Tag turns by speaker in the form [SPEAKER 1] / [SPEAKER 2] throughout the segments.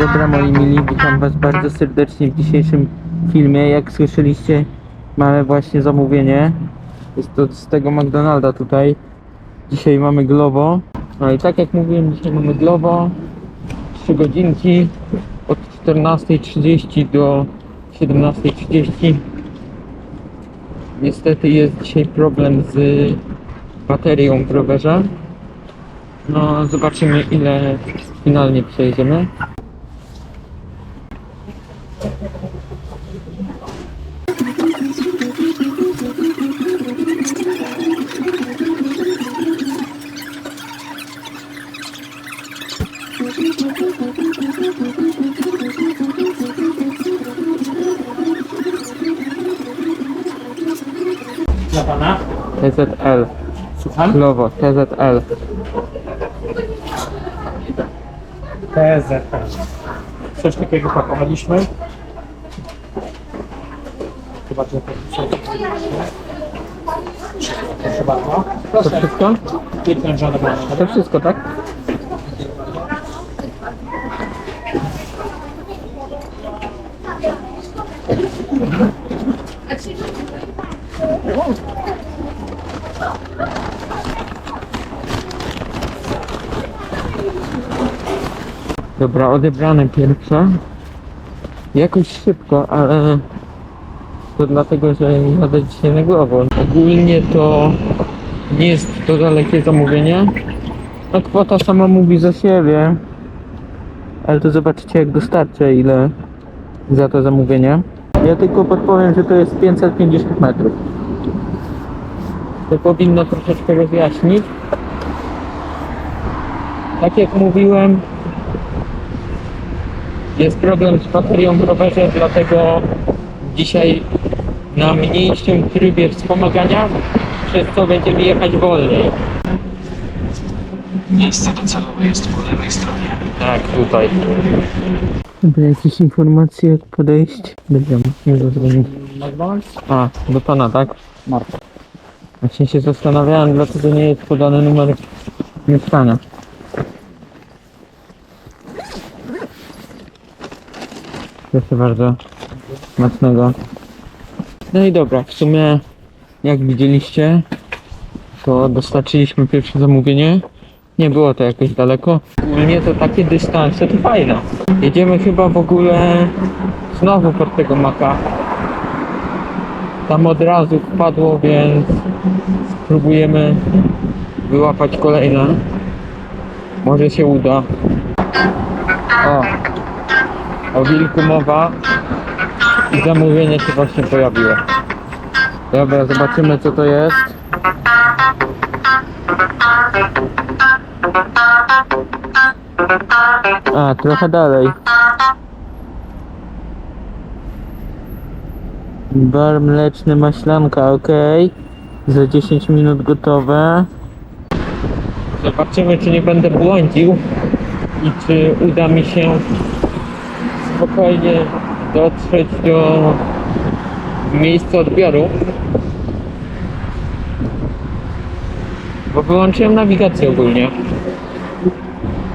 [SPEAKER 1] dobra moi mili, witam was bardzo serdecznie w dzisiejszym filmie. Jak słyszeliście, mamy właśnie zamówienie. Jest to z tego McDonalda tutaj. Dzisiaj mamy Glovo. No i tak jak mówiłem, dzisiaj mamy Glovo. 3 godzinki od 14.30 do 17.30. Niestety jest dzisiaj problem z baterią w rowerze. No, zobaczymy ile finalnie przejedziemy. Glovo, TZL.
[SPEAKER 2] PZL. Coś takiego pakowaliśmy. Zobaczmy, co Proszę bardzo.
[SPEAKER 1] To wszystko?
[SPEAKER 2] Prężone
[SPEAKER 1] A to wszystko, tak? Dobra, odebrane pierwsze. Jakoś szybko, ale to dlatego, że jadę dzisiaj na głową. Ogólnie to nie jest to dalekie zamówienie. No kwota sama mówi za siebie. Ale to zobaczycie jak dostarczę ile za to zamówienie. Ja tylko podpowiem, że to jest 550 metrów. To powinno troszeczkę rozjaśnić. Tak jak mówiłem, jest problem z baterią w rowerze, dlatego dzisiaj na mniejszym trybie wspomagania, przez co będziemy jechać wolniej.
[SPEAKER 2] Miejsce docelowe jest po lewej stronie.
[SPEAKER 1] Tak, tutaj. Dobra, jakieś informacje, jak podejść? Będziemy, nie.
[SPEAKER 2] McDonald's?
[SPEAKER 1] A, do pana, tak?
[SPEAKER 2] Marta.
[SPEAKER 1] Właśnie się zastanawiałem, dlaczego nie jest podany numer mieszkania. Proszę bardzo, smacznego. No i dobra, w sumie jak widzieliście, to dostarczyliśmy pierwsze zamówienie. Nie było to jakoś daleko. Ogólnie to takie dystanse to fajne. Jedziemy chyba w ogóle znowu pod tego maka. Tam od razu wpadło, więc spróbujemy wyłapać kolejne. Może się uda. O, o wilku mowa i zamówienie się właśnie pojawiło. Dobra, zobaczymy co to jest. A, trochę dalej. Bar mleczny maślanka, ok. Za 10 minut gotowe. Zobaczymy, czy nie będę błądził i czy uda mi się spokojnie dotrzeć do miejsca odbioru. Bo wyłączyłem nawigację ogólnie.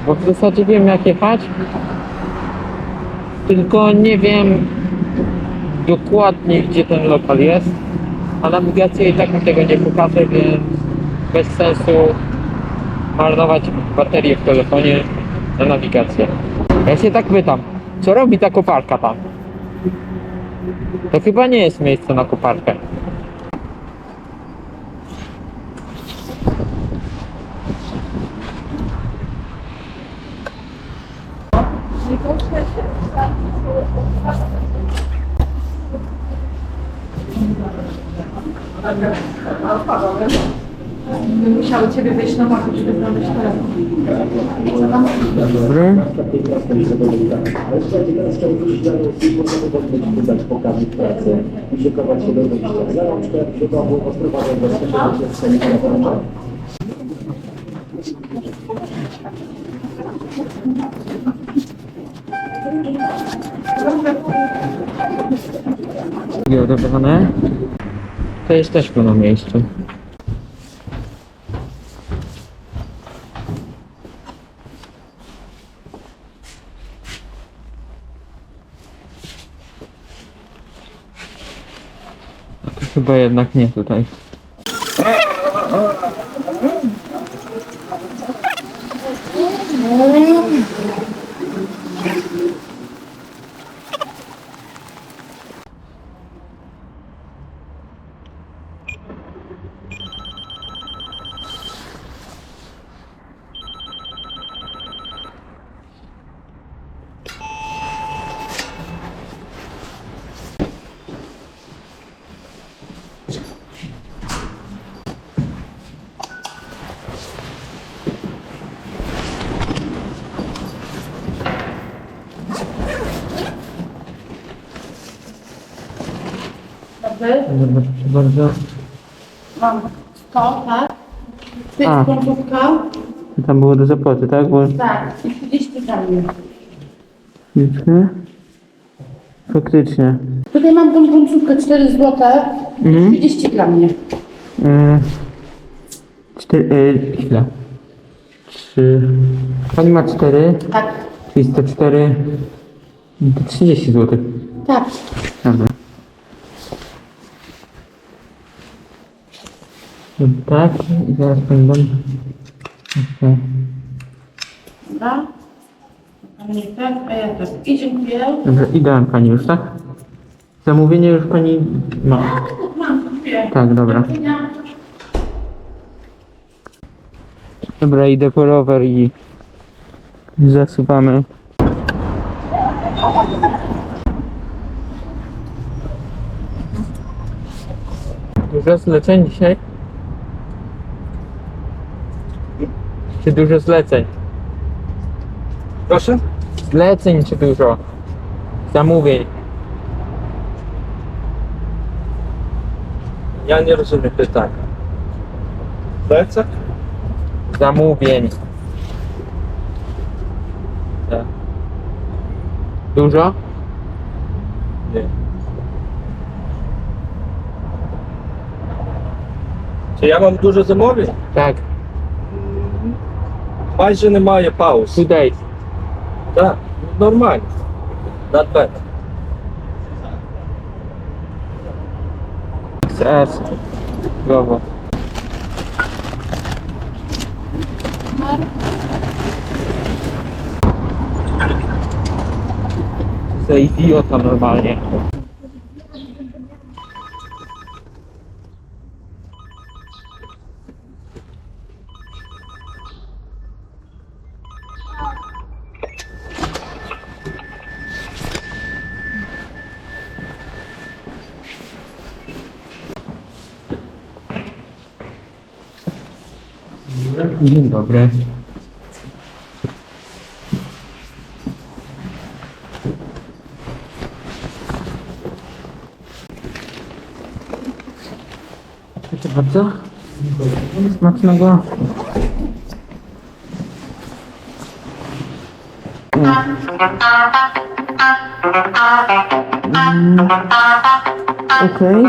[SPEAKER 1] Bo w zasadzie wiem jak jechać. Tylko nie wiem dokładnie gdzie ten lokal jest. A nawigacja i tak mi tego nie pokaże, więc bez sensu marnować baterię w telefonie na nawigację. Ja się tak pytam, co robi ta koparka tam? To chyba nie jest miejsce na koparkę.
[SPEAKER 3] Musiały ciebie wyjść na mapę, żeby znaleźć telefon.
[SPEAKER 1] Dobry.
[SPEAKER 4] telefonowym.
[SPEAKER 1] Odebrane. To jesteśmy na miejscu. Chyba jednak nie tutaj.
[SPEAKER 3] Dobry.
[SPEAKER 1] Dobra, proszę bardzo.
[SPEAKER 3] Mam to, tak? To
[SPEAKER 1] A.
[SPEAKER 3] końcówka.
[SPEAKER 1] Tam było do zapłaty, tak? Bo
[SPEAKER 3] Tak, i 30 dla mnie.
[SPEAKER 1] chwileczkę. Faktycznie.
[SPEAKER 3] Tutaj mam tą końcówkę 4 zł.
[SPEAKER 1] Mhm.
[SPEAKER 3] 30 dla mnie.
[SPEAKER 1] Yy, cztery, yy, chwila. Trzy. Pani ma cztery,
[SPEAKER 3] Tak,
[SPEAKER 1] czyli 104. To 30 zł.
[SPEAKER 3] tak.
[SPEAKER 1] Dobra. Tak, i zaraz pani dam. Okay.
[SPEAKER 3] Dobra. Pani tak, a ja tak. I dziękuję.
[SPEAKER 1] Dobra, i dałem pani już, tak? Zamówienie już pani ma.
[SPEAKER 3] Mam, dziękuję.
[SPEAKER 1] Tak, dobra.
[SPEAKER 3] Do widzenia.
[SPEAKER 1] Dobra, idę po rower i zasuwamy. Dużo zleceń dzisiaj? Czy dużo zleceń?
[SPEAKER 2] Proszę?
[SPEAKER 1] Zleceń czy dużo? Zamówień.
[SPEAKER 2] Ja nie rozumiem pytania. Plecak?
[SPEAKER 1] Zamówień. Tak. Dużo?
[SPEAKER 2] Nie. Czy ja mam dużo zamówień?
[SPEAKER 1] Tak.
[SPEAKER 2] Майже немає пауз.
[SPEAKER 1] Two days.
[SPEAKER 2] Так, нормально. Not bad.
[SPEAKER 1] XS. Gowo. Za idiota normalnie. Dzień dobry. Proszę bardzo. Smacznego. Mm, Okej.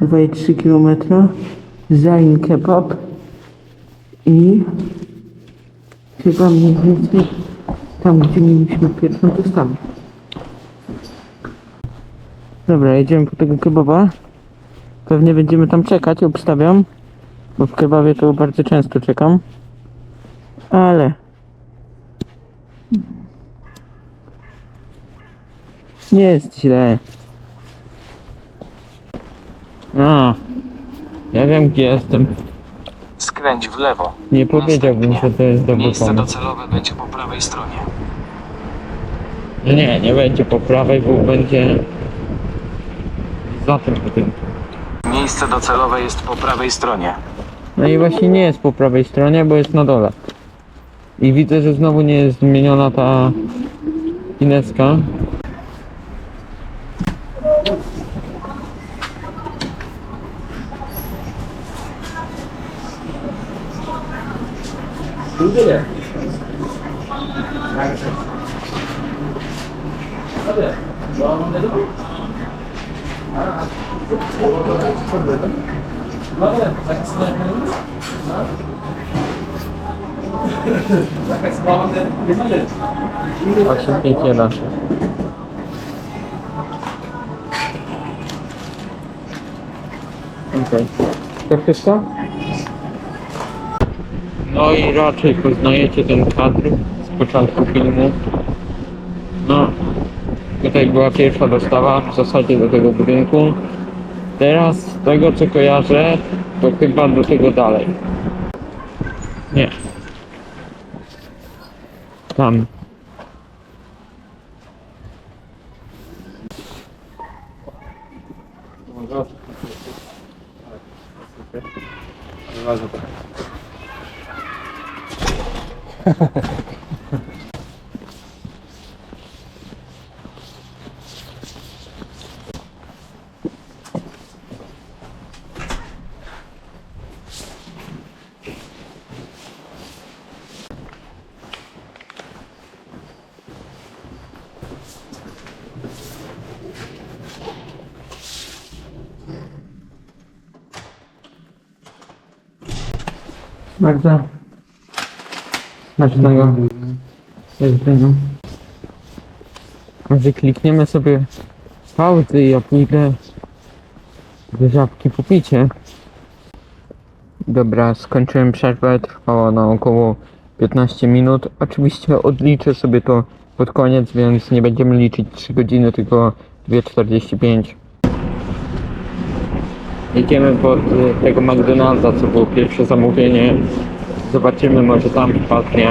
[SPEAKER 1] 2,3 km. Zain kebab. I chyba mniej więcej tam, gdzie mieliśmy pierwszą dostawę. Dobra, jedziemy po tego kebaba. Pewnie będziemy tam czekać, obstawiam. Bo w kebabie to bardzo często czekam. Ale... Nie jest źle. Ja wiem gdzie jestem.
[SPEAKER 5] Skręć w lewo.
[SPEAKER 1] Nie powiedziałbym, że to jest dobry
[SPEAKER 5] Miejsce
[SPEAKER 1] pomysł.
[SPEAKER 5] docelowe będzie po prawej stronie.
[SPEAKER 1] Nie, nie będzie po prawej, bo będzie za tym budynkiem.
[SPEAKER 5] Miejsce docelowe jest po prawej stronie.
[SPEAKER 1] No i właśnie nie jest po prawej stronie, bo jest na dole. I widzę, że znowu nie jest zmieniona ta kineska. Burada ya. Hadi. Şu an dedim. Dedim. Hadi. Takısını yapalım. Okay. Tepkisi? No i raczej poznajecie ten kadr z początku filmu. No, tutaj była pierwsza dostawa w zasadzie do tego budynku. Teraz z tego co kojarzę, to chyba do tego dalej. Nie. Tam. Bardzo. Magda. Smacznego. Jedzenia. Może klikniemy sobie pauzy i ja pójdę do żabki. Dobra, skończyłem przerwę, trwała na około 15 minut. Oczywiście odliczę sobie to pod koniec, więc nie będziemy liczyć 3 godziny, tylko 2,45. Jedziemy pod tego McDonalda, co było pierwsze zamówienie. Zobaczymy, może tam wpadnie.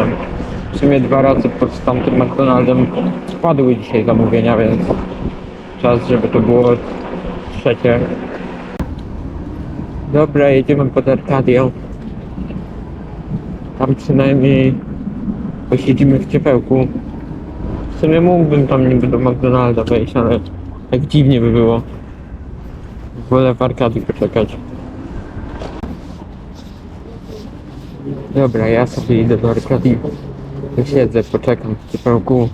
[SPEAKER 1] W sumie dwa razy pod tamtym McDonaldem spadły dzisiaj zamówienia, więc czas, żeby to było trzecie. Dobra, jedziemy pod Arkadię. Tam przynajmniej posiedzimy w ciepełku. W sumie mógłbym tam niby do McDonalda wejść, ale tak dziwnie by było. Wolę w Arkadii poczekać. Dobra, ja sobie idę do Arkadii. Siedzę, poczekam w ciepełku.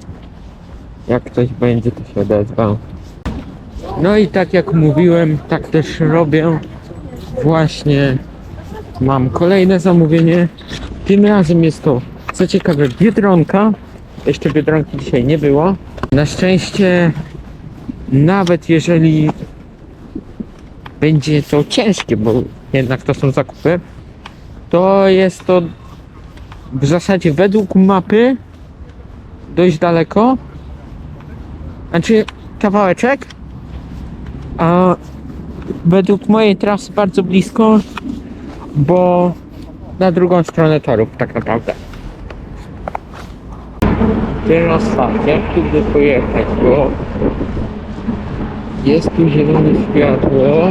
[SPEAKER 1] Jak coś będzie, to się odezwę. No i tak jak mówiłem, tak też robię. Właśnie mam kolejne zamówienie. Tym razem jest to, co ciekawe, Biedronka. Jeszcze Biedronki dzisiaj nie było. Na szczęście, nawet jeżeli będzie to ciężkie, bo jednak to są zakupy, to jest to w zasadzie według mapy dość daleko. Znaczy kawałeczek, a według mojej trasy bardzo blisko, bo na drugą stronę torów tak naprawdę. Teraz tak, jak tu pojechać, bo jest tu zielone światło.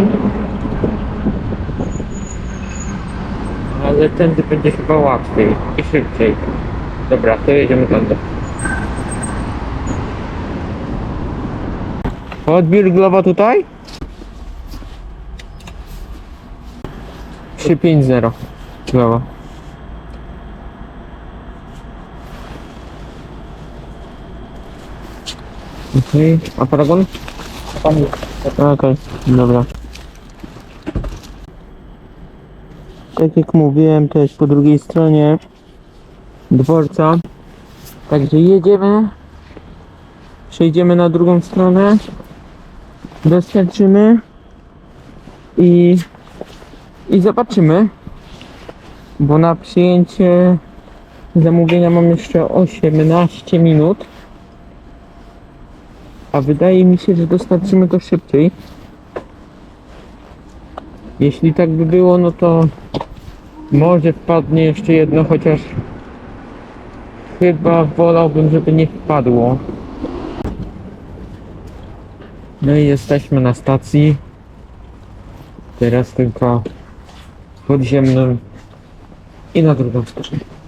[SPEAKER 1] Ale tędy będzie chyba łatwiej i szybciej. Dobra, to jedziemy tędy. Odbiór globa tutaj? 350 globa. Okej, a paragon? Okej, dobra. Tak jak mówiłem, to jest po drugiej stronie dworca. Także jedziemy. Przejdziemy na drugą stronę. Dostarczymy. I, i zobaczymy. Bo na przyjęcie zamówienia mam jeszcze 18 minut. A wydaje mi się, że dostarczymy go szybciej. Jeśli tak by było, no to może wpadnie jeszcze jedno, chociaż chyba wolałbym, żeby nie wpadło. No i jesteśmy na stacji. Teraz tylko podziemnym i na drugą stronę.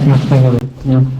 [SPEAKER 1] Coś śmiesznego być, nie?